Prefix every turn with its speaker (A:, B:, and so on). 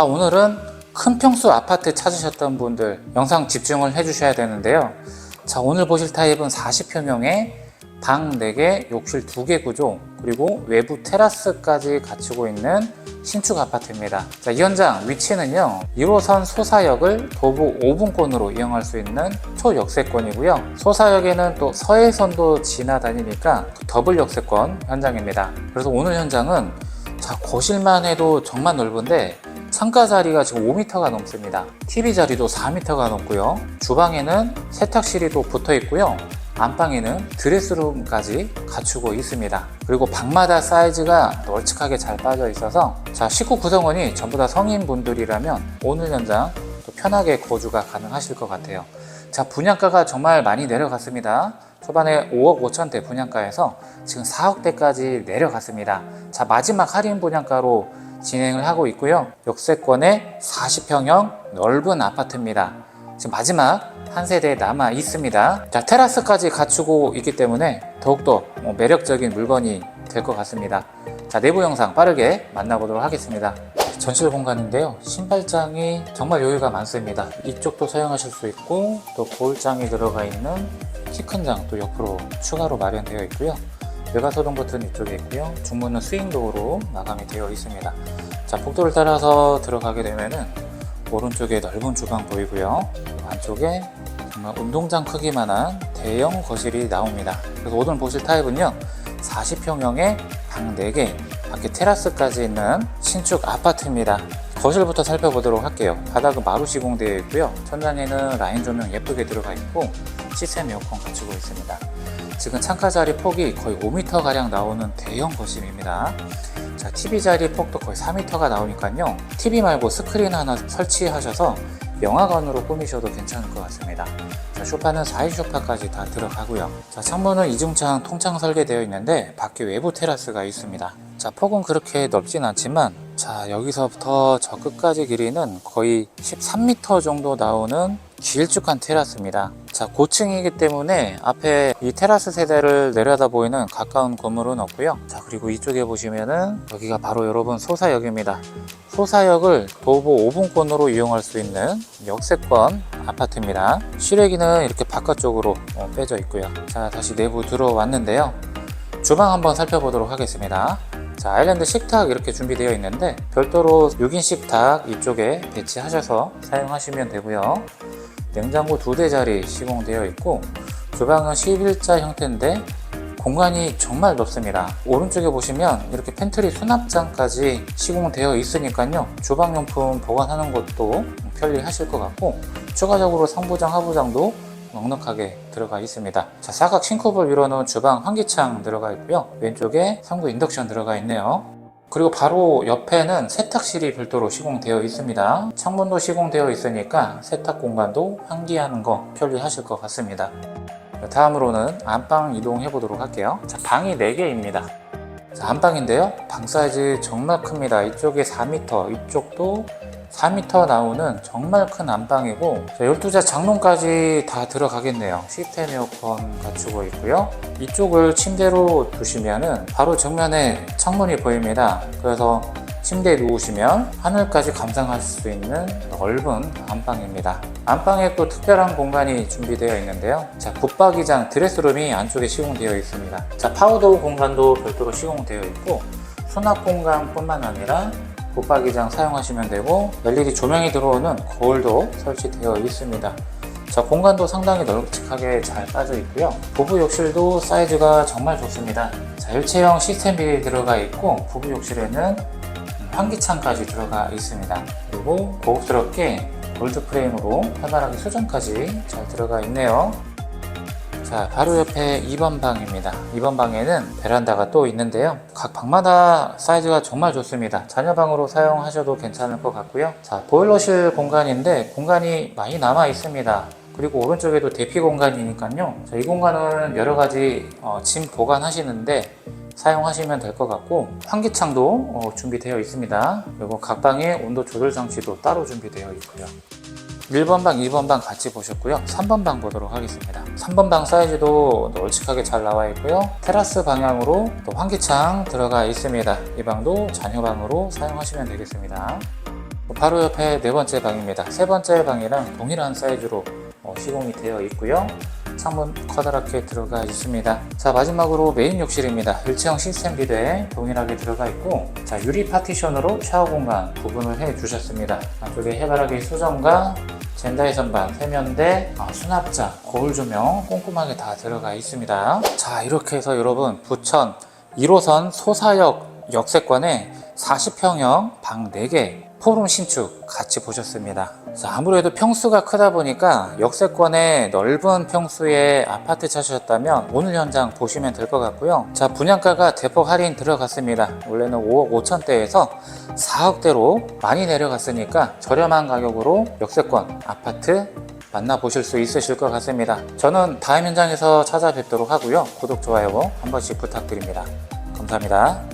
A: 자, 오늘은 큰 평수 아파트 찾으셨던 분들 영상 집중을 해주셔야 되는데요. 자, 오늘 보실 타입은 40평형의 방 4개, 욕실 2개 구조, 그리고 외부 테라스까지 갖추고 있는 신축 아파트입니다. 자, 이 현장 위치는요, 1호선 소사역을 도보 5분권으로 이용할 수 있는 초역세권이고요. 소사역에는 또 서해선도 지나다니니까 그 더블 역세권 현장입니다. 그래서 오늘 현장은 자, 거실만 해도 정말 넓은데 창가 자리가 지금 5m가 넘습니다. TV 자리도 4m가 넘고요. 주방에는 세탁실이 또 붙어 있고요. 안방에는 드레스룸까지 갖추고 있습니다. 그리고 방마다 사이즈가 널찍하게 잘 빠져 있어서 자 식구 구성원이 전부 다 성인분들이라면 오늘 현장 또 편하게 거주가 가능하실 것 같아요. 자 분양가가 정말 많이 내려갔습니다. 초반에 5억 5천대 분양가에서 지금 4억대까지 내려갔습니다. 자 마지막 할인 분양가로 진행을 하고 있고요. 역세권의 40평형 넓은 아파트입니다. 지금 마지막 한 세대 남아 있습니다. 자, 테라스까지 갖추고 있기 때문에 더욱더 뭐 매력적인 물건이 될 것 같습니다. 자, 내부 영상 빠르게 만나보도록 하겠습니다. 전실 공간인데요. 신발장이 정말 여유가 많습니다. 이쪽도 사용하실 수 있고 또 거울장이 들어가 있는 키 큰 장 또 옆으로 추가로 마련되어 있고요. 외관 소동 버튼 이쪽에 있고요. 중문은 스윙도어로 마감이 되어 있습니다. 자, 복도를 따라서 들어가게 되면은 오른쪽에 넓은 주방 보이고요. 안쪽에 정말 운동장 크기만한 대형 거실이 나옵니다. 그래서 오늘 보실 타입은요. 40평형의 방 4개, 밖에 테라스까지 있는 신축 아파트입니다. 거실부터 살펴보도록 할게요. 바닥은 마루 시공되어 있고요. 천장에는 라인 조명 예쁘게 들어가 있고 시스템 에어컨 갖추고 있습니다. 지금 창가 자리 폭이 거의 5m 가량 나오는 대형 거실입니다. 자, TV 자리 폭도 거의 4m가 나오니까요. TV 말고 스크린 하나 설치하셔서 영화관으로 꾸미셔도 괜찮을 것 같습니다. 자, 소파는 4인 소파까지 다 들어가고요. 자, 창문은 이중창 통창 설계되어 있는데 밖에 외부 테라스가 있습니다. 자, 폭은 그렇게 넓진 않지만 자, 여기서부터 저 끝까지 길이는 거의 13m 정도 나오는 길쭉한 테라스입니다. 자, 고층이기 때문에 앞에 이 테라스 세대를 내려다 보이는 가까운 건물은 없고요. 자, 그리고 이쪽에 보시면은 여기가 바로 여러분 소사역입니다. 소사역을 도보 5분권으로 이용할 수 있는 역세권 아파트입니다. 실외기는 이렇게 바깥쪽으로 어, 빼져 있고요. 자, 다시 내부 들어왔는데요. 주방 한번 살펴보도록 하겠습니다. 자, 아일랜드 식탁 이렇게 준비되어 있는데 별도로 6인 식탁 이쪽에 배치하셔서 사용하시면 되고요. 냉장고 두대 자리 시공되어 있고 주방은 11자 형태인데 공간이 정말 넓습니다. 오른쪽에 보시면 이렇게 팬트리 수납장까지 시공되어 있으니까요. 주방용품 보관하는 것도 편리하실 것 같고 추가적으로 상부장, 하부장도 넉넉하게 들어가 있습니다. 자, 사각 싱크볼 위로 넣은 주방 환기창 들어가 있고요. 왼쪽에 상부 인덕션 들어가 있네요. 그리고 바로 옆에는 세탁실이 별도로 시공되어 있습니다. 창문도 시공되어 있으니까 세탁 공간도 환기하는 거 편리하실 것 같습니다. 다음으로는 안방 이동해 보도록 할게요. 자, 방이 4개입니다. 자, 안방인데요. 방 사이즈 정말 큽니다. 이쪽에 4m, 이쪽도 4m 나오는 정말 큰 안방이고 자, 12자 장롱까지 다 들어가겠네요. 시스템 에어컨 갖추고 있고요. 이쪽을 침대로 두시면은 바로 정면에 창문이 보입니다. 그래서 침대에 누우시면 하늘까지 감상할 수 있는 넓은 안방입니다. 안방에 또 특별한 공간이 준비되어 있는데요. 자, 붙박이장 드레스룸이 안쪽에 시공되어 있습니다. 자, 파우더 공간도 별도로 시공되어 있고 수납 공간뿐만 아니라 붙박이장 사용하시면 되고 LED 조명이 들어오는 거울도 설치되어 있습니다. 자, 공간도 상당히 널찍하게 잘 빠져 있고요. 부부 욕실도 사이즈가 정말 좋습니다. 자, 일체형 시스템이 들어가 있고 부부 욕실에는 환기창까지 들어가 있습니다. 그리고 고급스럽게 골드 프레임으로 활발하게 수전까지 잘 들어가 있네요. 자, 바로 옆에 2번 방입니다. 2번 방에는 베란다가 또 있는데요. 각 방마다 사이즈가 정말 좋습니다. 자녀방으로 사용하셔도 괜찮을 것 같고요. 자, 보일러실 공간인데 공간이 많이 남아 있습니다. 그리고 오른쪽에도 대피 공간이니까요. 자, 이 공간은 여러 가지 어, 짐 보관하시는데 사용하시면 될 것 같고 환기창도 어, 준비되어 있습니다. 그리고 각 방에 온도 조절 장치도 따로 준비되어 있고요. 1번 방, 2번 방 같이 보셨고요. 3번 방 보도록 하겠습니다. 3번 방 사이즈도 널찍하게 잘 나와 있고요. 테라스 방향으로 또 환기창 들어가 있습니다. 이 방도 자녀방으로 사용하시면 되겠습니다. 바로 옆에 네 번째 방입니다. 세 번째 방이랑 동일한 사이즈로 어, 시공이 되어 있고요. 창문 커다랗게 들어가 있습니다. 자 마지막으로 메인 욕실입니다. 일체형 시스템 비대 동일하게 들어가 있고 자 유리 파티션으로 샤워 공간 구분을 해 주셨습니다. 안쪽에 해바라기 수정과 젠다이 선반, 세면대, 아, 수납자, 거울 조명 꼼꼼하게 다 들어가 있습니다. 자 이렇게 해서 여러분 부천 1호선 소사역 역세권에 40평형 방 4개 포룸 신축 같이 보셨습니다. 자, 아무래도 평수가 크다 보니까 역세권의 넓은 평수의 아파트 찾으셨다면 오늘 현장 보시면 될 것 같고요. 자, 분양가가 대폭 할인 들어갔습니다. 원래는 5억 5천대에서 4억대로 많이 내려갔으니까 저렴한 가격으로 역세권 아파트 만나보실 수 있으실 것 같습니다. 저는 다음 현장에서 찾아뵙도록 하고요. 구독, 좋아요 한 번씩 부탁드립니다. 감사합니다.